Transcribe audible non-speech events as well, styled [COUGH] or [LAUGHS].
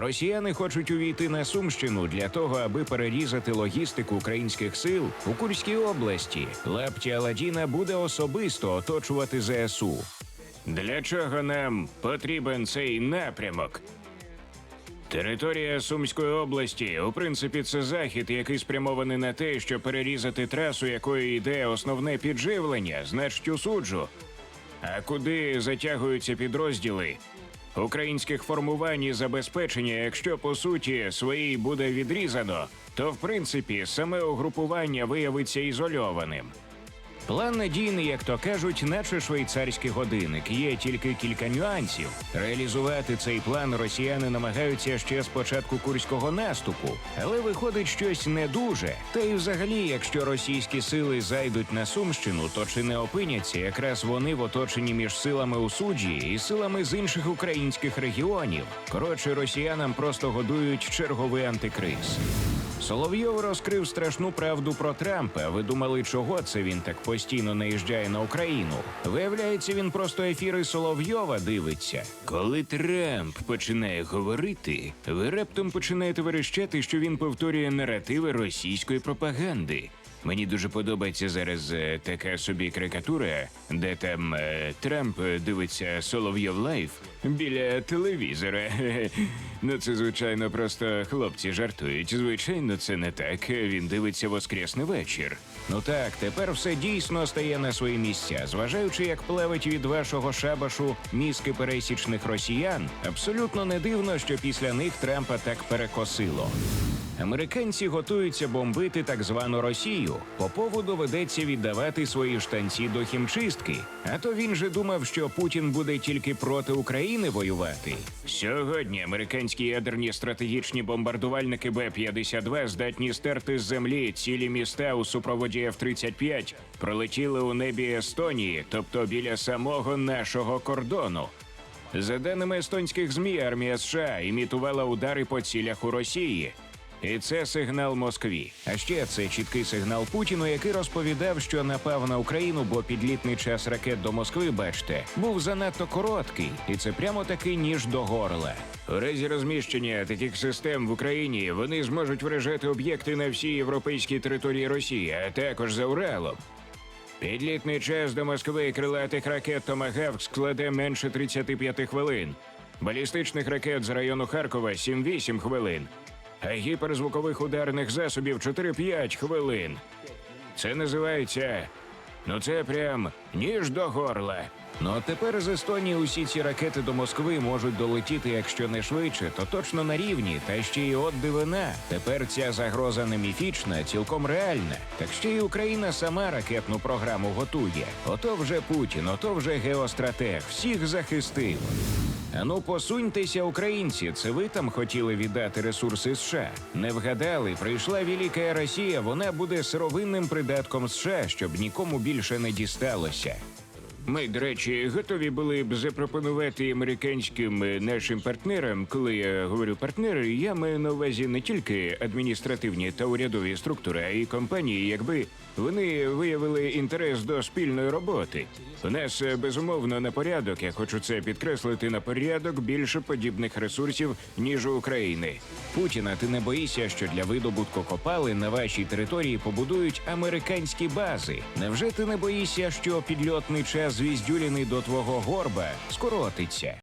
Росіяни хочуть увійти на Сумщину для того, аби перерізати логістику українських сил у Курській області. Лапті Аладдіна буде особисто оточувати ЗСУ. Для чого нам потрібен цей напрямок? Територія Сумської області, у принципі, це захід, який спрямований на те, щоб перерізати трасу, якою йде основне підживлення, значить у суджу. А куди затягуються підрозділи українських формувань і забезпечення, якщо по суті своїй буде відрізано, то в принципі саме угрупування виявиться ізольованим. План надійний, як то кажуть, наче швейцарський годинник. Є тільки кілька нюансів. Реалізувати цей план росіяни намагаються ще з початку курського наступу, але виходить щось не дуже. Та й взагалі, якщо російські сили зайдуть на Сумщину, то чи не опиняться якраз вони в оточенні між силами у суджі і силами з інших українських регіонів? Коротше, росіянам просто годують черговий антикриз. Соловйов розкрив страшну правду про Трампа. Ви думали, чого це він так постійно наїжджає на Україну? Виявляється, він просто ефіри Соловйова дивиться. Коли Трамп починає говорити, ви раптом починаєте верещати, що він повторює наративи російської пропаганди. Мені дуже подобається зараз е, така собі карикатура, де там е, Трамп дивиться Соловйов Лайф біля телевізора. [LAUGHS] Ну, це звичайно просто хлопці жартують. Звичайно, це не так. Він дивиться воскресний вечір. Ну так, тепер все дійсно стає на свої місця. Зважаючи, як плевить від вашого шабашу мізки пересічних росіян, абсолютно не дивно, що після них Трампа так перекосило. Американці готуються бомбити так звану Росію. Попову доведеться віддавати свої штанці до хімчистки. А то він же думав, що Путін буде тільки проти України воювати. Сьогодні американські ядерні стратегічні бомбардувальники Б-52 здатні стерти з землі цілі міста у супроводі F-35 пролетіли у небі Естонії, тобто біля самого нашого кордону. За даними естонських змі, армія США імітувала удари по цілях у Росії. І це сигнал Москві. А ще це чіткий сигнал Путіну, який розповідав, що напав на Україну, бо підлітний час ракет до Москви, бачте, був занадто короткий, і це прямо таки ніж до горла. У разі розміщення таких систем в Україні вони зможуть вражати об'єкти на всій європейській території Росії, а також за Уралом. Підлітний час до Москви крилатих ракет Томагавк складе менше 35 хвилин. Балістичних ракет з району Харкова 7-8 хвилин, гіперзвукових ударних засобів 4-5 хвилин. Це називається. Ну це прям ніж до горла. Ну а тепер з Естонії усі ці ракети до Москви можуть долетіти, якщо не швидше, то точно на рівні. Та ще й от дивина. Тепер ця загроза не міфічна, цілком реальна. Так ще й Україна сама ракетну програму готує. Ото вже Путін, ото вже геостратег. Всіх захистив. Ану, посуньтеся, українці. Це ви там хотіли віддати ресурси США? Не вгадали, прийшла велика Росія. Вона буде сировинним придатком США, щоб нікому більше не дісталося. Ми, до речі, готові були б запропонувати американським е, нашим партнерам, коли я говорю партнери, я маю на увазі не тільки адміністративні та урядові структури, а й компанії, якби вони виявили інтерес до спільної роботи. У нас е, безумовно на порядок, я хочу це підкреслити, на порядок більше подібних ресурсів ніж у України. Путіна, ти не боїшся, що для видобутку копалин на вашій території побудують американські бази? Невже ти не боїшся, що підльотний час звіздюліний до твого горба скоротиться?